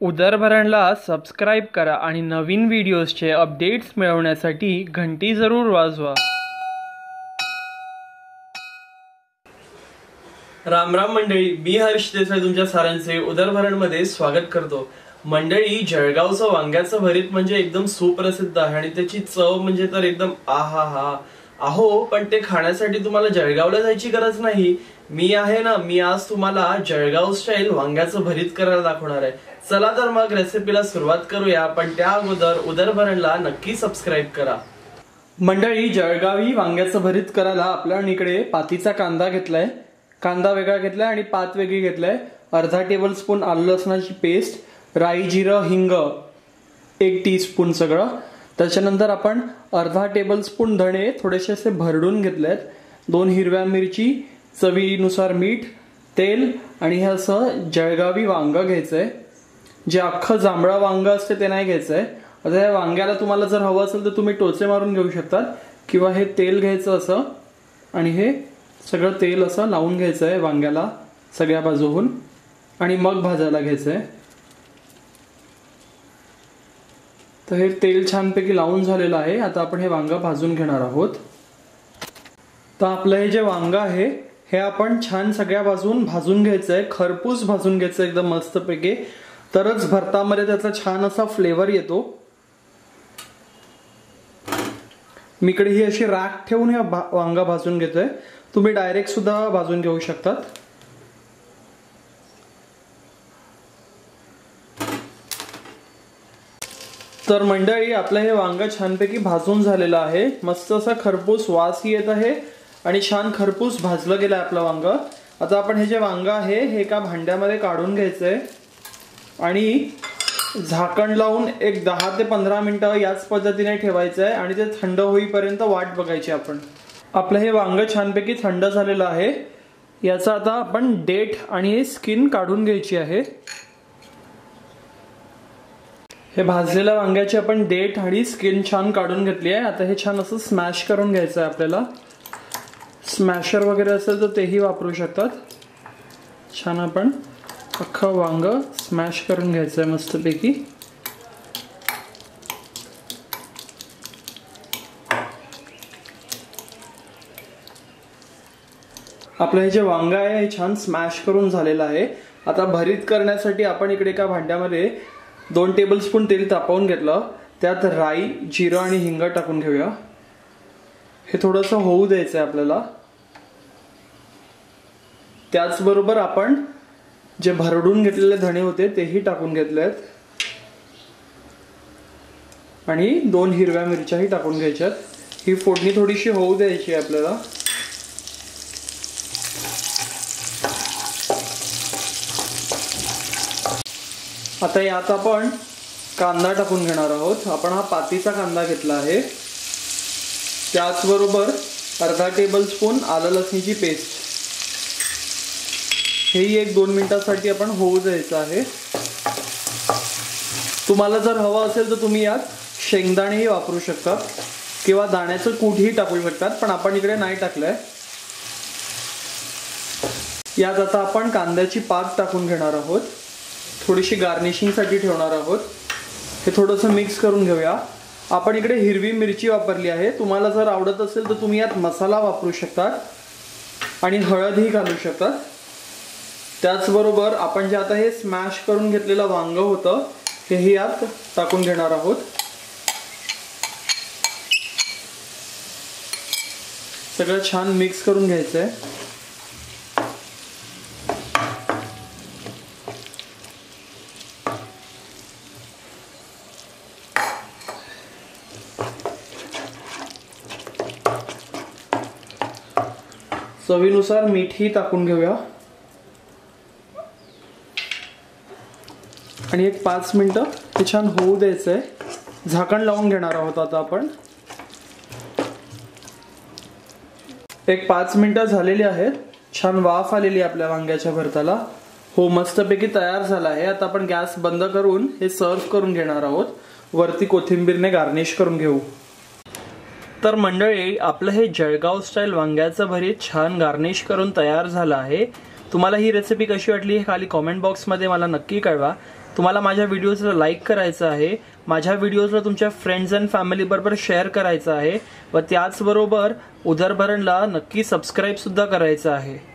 उदरभरणला subscribe करा आणि नवीन व्हिडिओजचे updates मिळवण्यासाठी घंटी जरूर वाजवा. रामराम मंडळी मी हर्ष देसाई तुमच्या सारांचे उदरभरणमध्ये स्वागत करतो. मंडळी जळगावचं वांग्याचं भरीत म्हणजे एकदम सुप्रसिद्ध आहे आणि त्याची चव म्हणजे तर एकदम आहा हा. अहो पण ते खाण्यासाठी तुम्हाला जळगावला जायची गरज नाही. मी आहे ना मी आज तुम्हाला जळगाव स्टाईल वांग्याचं भरीत करायला दाखवणार आहे. चला तर मग रेसिपीला सुरुवात करूया पण त्या अगोदर उदरभरणला नक्की सबस्क्राईब करा. मंडळी जळगावी वांग्याचं भरीत करायला आपल्या इकडे पातीचा कांदा घेतलाय. कांदा वेगळा घेतलाय आणि पात वेगळी घेतलाय. अर्धा टेबल स्पून आलं लसणाची पेस्ट राई जिरं हिंग एक टीस्पून सगळं. त्याच्यानंतर आपण अर्धा टेबल स्पून धणे थोडेसे असे भरडून घेतले आहेत दोन हिरव्या मिरची चवीनुसार मीठ तेल आणि हे असं जळगावी वांगं घ्यायचंय. जे अख्खं जांभळा वांगं असते ते नाही घ्यायचंय. आता या वांग्याला तुम्हाला जर हवं असेल तर तुम्ही टोचे मारून घेऊ शकतात. किंवा हे तेल घ्यायचं असं आणि हे सगळं तेल असं लावून घ्यायचं आहे वांग्याला सगळ्या बाजूहून. आणि मग भाजायला घ्यायचं आहे तर हे तेल छानपैकी लावून झालेलं आहे. आता आपण हे वांगं भाजून घेणार आहोत. तर आपलं हे जे वांगं आहे हे आपण छान सगळ्या बाजून भाजून घ्यायचं आहे खरपूस भाजून घ्यायचं एकदम मस्तपैकी. तरच भरतामध्ये त्याचा छान असा फ्लेवर येतो. मी इकडे ही अशी राख ठेवून हे वांगा भाजून घेतोय. तुम्ही डायरेक्ट सुद्धा भाजून घेऊ शकतात. तर मंडळी आपलं हे वांग छानपैकी भाजून झालेलं आहे. मस्त असा खरपूस वास येत आहे. आणि छान खरपूस भाजलं गेलं आपलं वांग. आता आपण हे जे वांग आहे हे एका भांड्यामध्ये काढून घ्यायचंय. आणि झाकण लावून एक दहा ते पंधरा मिनिटं याच पद्धतीने ठेवायचं आहे आणि ते थंड होईपर्यंत वाट बघायची आपण. आपलं हे वांग छानपैकी थंड झालेलं आहे. याचा आता आपण डेट आणि स्किन काढून घ्यायची आहे. हे भाजलेल्या वांग्याची आपण डेट आणि स्किन छान काढून घेतली आहे. आता हे छान असं स्मॅश करून घ्यायचं आहे आपल्याला. स्मॅशर वगैरे असेल तर तेही वापरू शकतात. छान आपण अख्खं वांग स्मॅश करून घ्यायचं आहे मस्तपैकी. आपलं हे जे वांग आहे हे छान स्मॅश करून झालेलं आहे. आता भरीत करण्यासाठी आपण इकडे एका भांड्यामध्ये दोन टेबल स्पून तेल तापवून घेतलं. त्यात राई जिरं आणि हिंग टाकून घेऊया. हे थोडंसं होऊ द्यायचं आहे आपल्याला. त्याचबरोबर आपण जे भरडून घेतलेले धणे होते तेही टाकून घेतले आहेत. आणि दोन हिरव्या मिरच्याही टाकून घ्यायच्यात ही फोडणी थोडीशी होऊ द्यायची आहे आपल्याला. आता यात आपण कांदा टाकून घेणार आहोत. आपण हा पातीचा कांदा घेतला आहे. त्याचबरोबर अर्धा टेबल स्पून आलं लसणीची पेस्ट हेही एक दोन मिनिटासाठी आपण होऊ द्यायचं आहे. तुम्हाला जर हवं असेल तर तुम्ही यात शेंगदाणेही वापरू शकता किंवा दाण्याचं कूटही टाकू शकतात पण आपण इकडे नाही टाकलंय. यात आता आपण कांद्याची पात टाकून घेणार आहोत. थोडीशी गार्निशिंगसाठी ठेवणार आहोत. हे थोडंसं मिक्स करून घेऊया. आपण इकडे हिरवी मिरची वापरली आहे. तुम्हाला जर आवडत असेल तर तुम्ही यात मसाला वापरू शकतात आणि हळदही घालू शकतात. त्याचबरोबर आपण जे आता हे स्मॅश करून घेतलेलं वांग होतं हेही यात टाकून घेणार आहोत. सगळं छान मिक्स करून घ्यायचं आहे चवीनुसार मीठही टाकून घेऊया. आणि एक पाच मिनटं ते छान होऊ द्यायचं आहे झाकण लावून घेणार आहोत आता आपण. एक पाच मिनटं झालेली आहेत. छान वाफ आलेली आपल्या वांग्याच्या भरताला. हो मस्तपैकी तयार झाला आहे. आता आपण गॅस बंद करून हे सर्व करून घेणार आहोत. वरती कोथिंबीरने गार्निश करून घेऊ. तर मंडळी आपलं हे जळगाव स्टाईल वांग्याचं भरीत छान गार्निश करून तयार झालं आहे. तुम्हाला ही रेसिपी कशी वाटली हे खाली कॉमेंट बॉक्समध्ये मला नक्की कळवा. तुम्हाला माझ्या व्हिडिओजला लाईक करायचं आहे माझ्या व्हिडिओजला तुमच्या फ्रेंड्स अँड फॅमिली बरोबर शेअर करायचं आहे व त्याचबरोबर उदरभरणला नक्की सबस्क्राईब सुद्धा करायचं आहे.